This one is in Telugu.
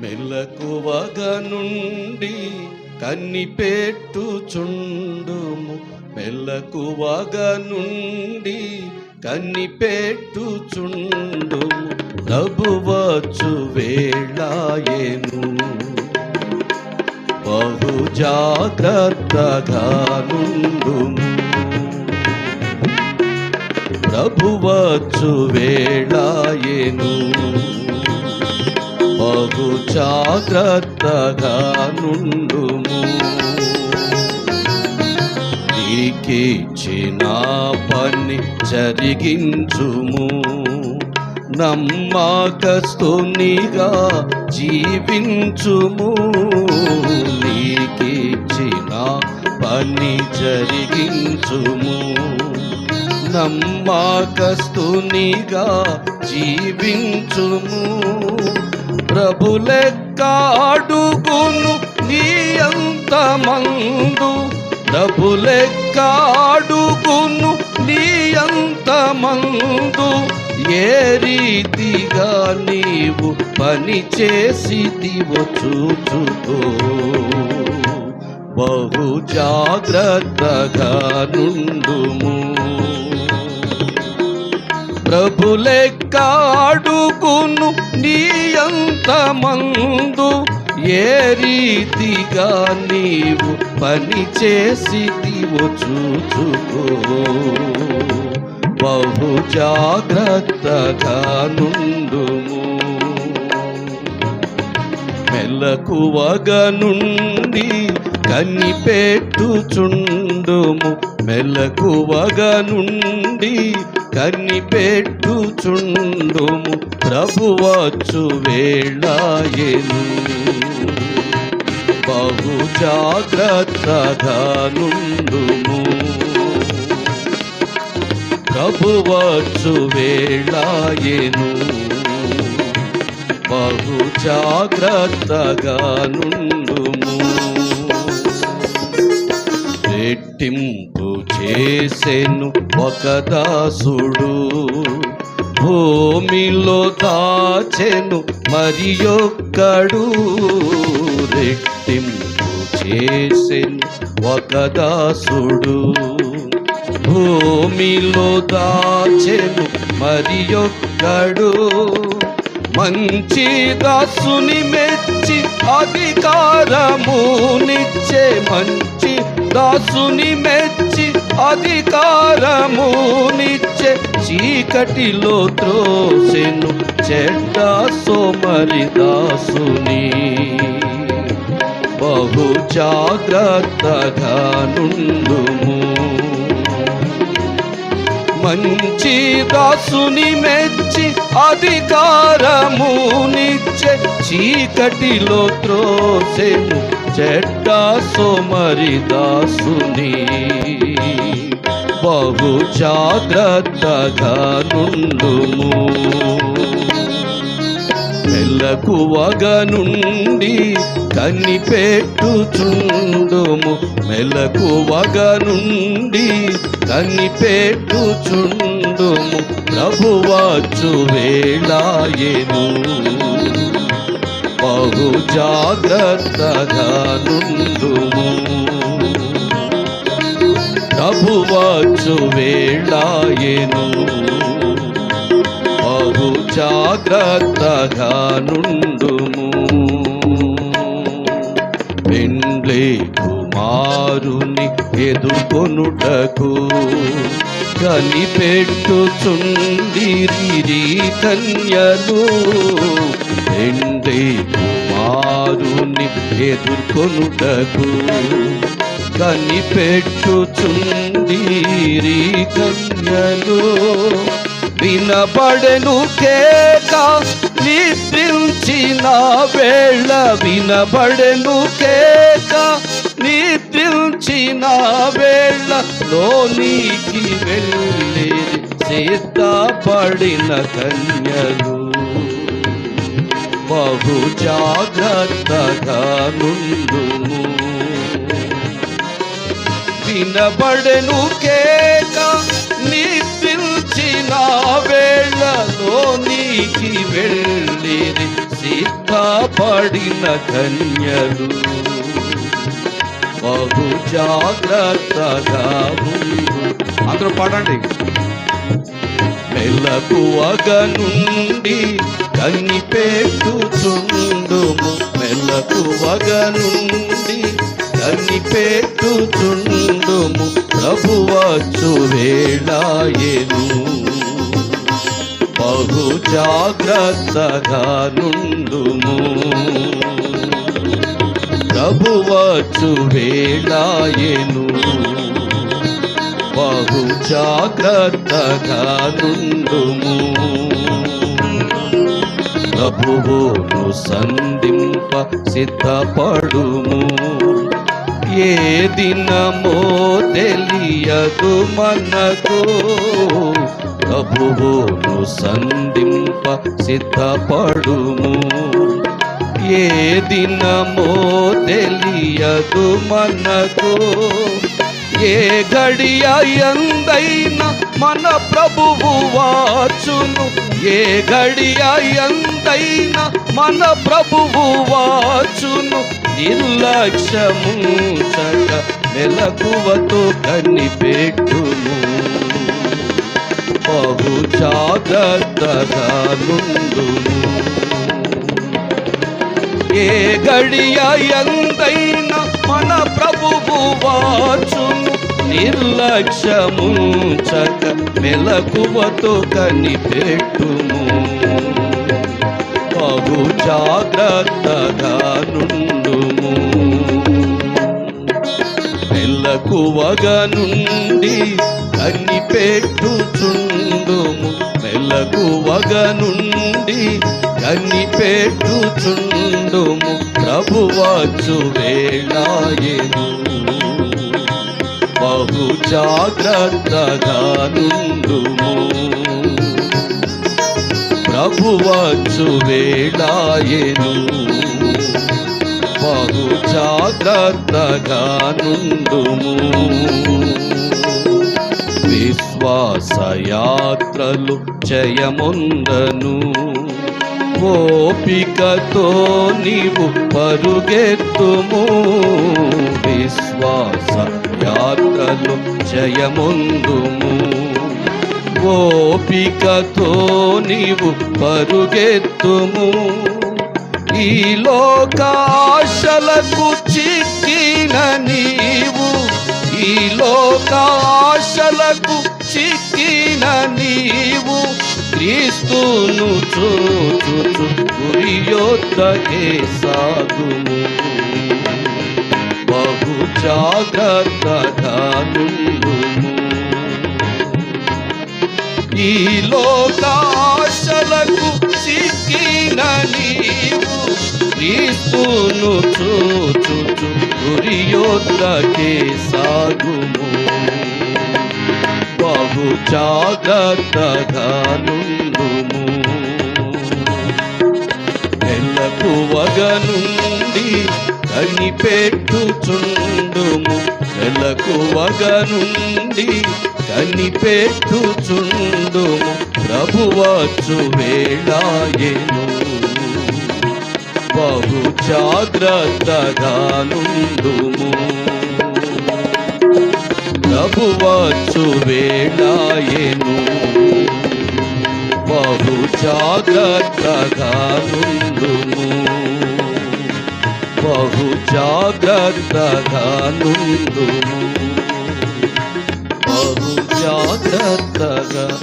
మెల్లకువగ నుండి కన్నిపెట్టుచుండుము. మెల్లకువగ నుండి కన్నిపెట్టుచుండుము. ప్రభువచ్చు వేళాయెను. బహు జాగ్రత్తగా నుండుము ప్రభువచ్చు వేళాయెను. బహు జాగ్రత్తగా నుండుము. నీకిచ్చిన పని జరిగించుము. నమ్మకస్తునిగా జీవించుము. నీకిచ్చిన పని జరిగించుము. నమ్మకస్తునిగా జీవించుము. ప్రభులెక్కాడుగును నీ అంత మందు. ప్రభులెక్కాడుగును నీ అంత మందు. ఏ రీతిగా నీవు పని చేసిదివో చూచుకో బహు జాగ్రత్తగా నుండుము. ప్రభులెక్కాడుగును నీ అంతమందు ఏ రీతిగా నీవు పని చేసిదివో చూచుకో. బహు జాగ్రత్తగా నుండుము. మెలకువగ నుండి కనిపెట్టుచుండుము. మెలకువగ నుండి కనిపెట్టుచుండుము ప్రభువచ్చు వేళాయను. బహు జాగ్రత్తగానుండుము ప్రభువచ్చు వేళాయను. బహు జాగ్రత్తగానుండుము రెట్టింపు చేసెను ఒక దాసుడు. భూమిలో దాచెను మరి ఒక్కడు. రెట్టింపు చేసెను ఒక దాసుడు. భూమిలో దాచెను మరి ఒక్కడు. మంచి దాసుని మెచ్చి అధికారమునిచ్చే మంచి దాసుని మెచ్చి అధికారము నిచ్చే చీకటిలో త్రోసెను చెడ్డ సోమరి దాసుని బహు జాగ్రత్తగా నుండుము మంచి దాసుని మెచ్చి అధికారము నిచ్చే చీకటిలో త్రోసెను చెడ్డ సోమరి దాసుని బహు జాగ్రత్తగా నుండుము మెలకువగ నుండి కనిపెట్టుచుండుము మెలకువగ నుండి కనిపెట్టుచుండుము ప్రభువచ్చు వేళాయను బహు జాగ్రత్తగా నుండుము. ప్రభువచ్చు వేళాయెను బహు జాగ్రత్తగా నుండుము. పెండ్లే కుమారుని ఎదుర్కొనుటకు కనిపెట్టుచుండిరి కన్యలు పెండ్లే కుమారుని ఎదుర్కొనుటకు కనిపెట్టుచుండిరి కన్యలు వినబడెను కేక నిద్రించిన వేళ వినబడెను కేక నిద్రించిన వేళ లోనికి వెళ్ళి సిద్ధపడిన కన్యలు. బహు జాగ్రత్తగా నుండుము. వినబడెను కేక నీ నిద్రించిన వేళలో నీకి వెళ్ళిరి సిద్ధపడిన కన్యలు. బహు జాగ్రత్తగా ఉండు. అందరూ పాడండి. మెలకువగ నుండి కనిపెట్టుచుండుము మెలకువగ నుండి కనిపెట్టుచుండుము ప్రభువచ్చు వేళాయను బహు జాగ్రత్తగా నుండుము. ప్రభువచ్చు వేళాయను. బహు జాగ్రత్తగా నుండుము ప్రభువును సంధింప సిద్ధపడుము. ఏ దినమో తెలియదు మనకు. ప్రభువును సంధింప సిద్ధపడుము. ఏ దినమో తెలియదు మనకు. ఏ గడియ ఎందైనా మన ప్రభువు వాచును. ఏ గడియ ఎందైనా మన ప్రభువు వాచును. నిర్లక్ష్యము చక మెలకువతో కనిపెట్టును బహు జాగ్రత్తగా నుండును ఏ గడియ ఎందైనా మన ప్రభువు వాచును. నిర్లక్ష్యము చక మెలకువతో కనిపెట్టుము బహు జాగ్రత్తగా నుండుము. మెలకువగా నుండి కనిపెట్టుచుండుము. మెలకువగ వగనుండి కనిపెట్టుచుండుము ప్రభువచ్చు వేళాయెను. బహు జాగ్రత్తగా నుండుము. ప్రభువచ్చు వేళాయెను. బహు జాగ్రత్తగా నుండుము. విశ్వాసయాత్రలు జయముందను. ఓపికతో నీవు పరుగెత్తుము. విశ్వాస యాత్రలు జయముందుము. ఓపికతో నీవు పరుగెత్తుము. ఈ లోకాశలకు చిక్కిన నీవు. ఈ లోకాశలకు చిక్కిన నీవు క్రీస్తును చూచుచు గురియోత్తకే సాగుము. బహు జాగ్రత్తగాను ఈ లోకాశలకు సిక్కిన నీవు క్రీస్తును చూచుచు గురియోత్తకే సాగుము. బహు జాగ్రత్తగా నుండుము మెలకువగ నుండి కనిపెట్టుచుండుము మెలకువగ నుండి కనిపెట్టుచుండుము ప్రభువచ్చు వేళాయను. బహు జాగ్రత్తగా నుండుము ప్రభువచ్చు వేళాయను. బహు జాగ్రత్తగా నుండుము. బహు జాగ్రత్తగా నుండుము. బహు జాగ్రత్తగా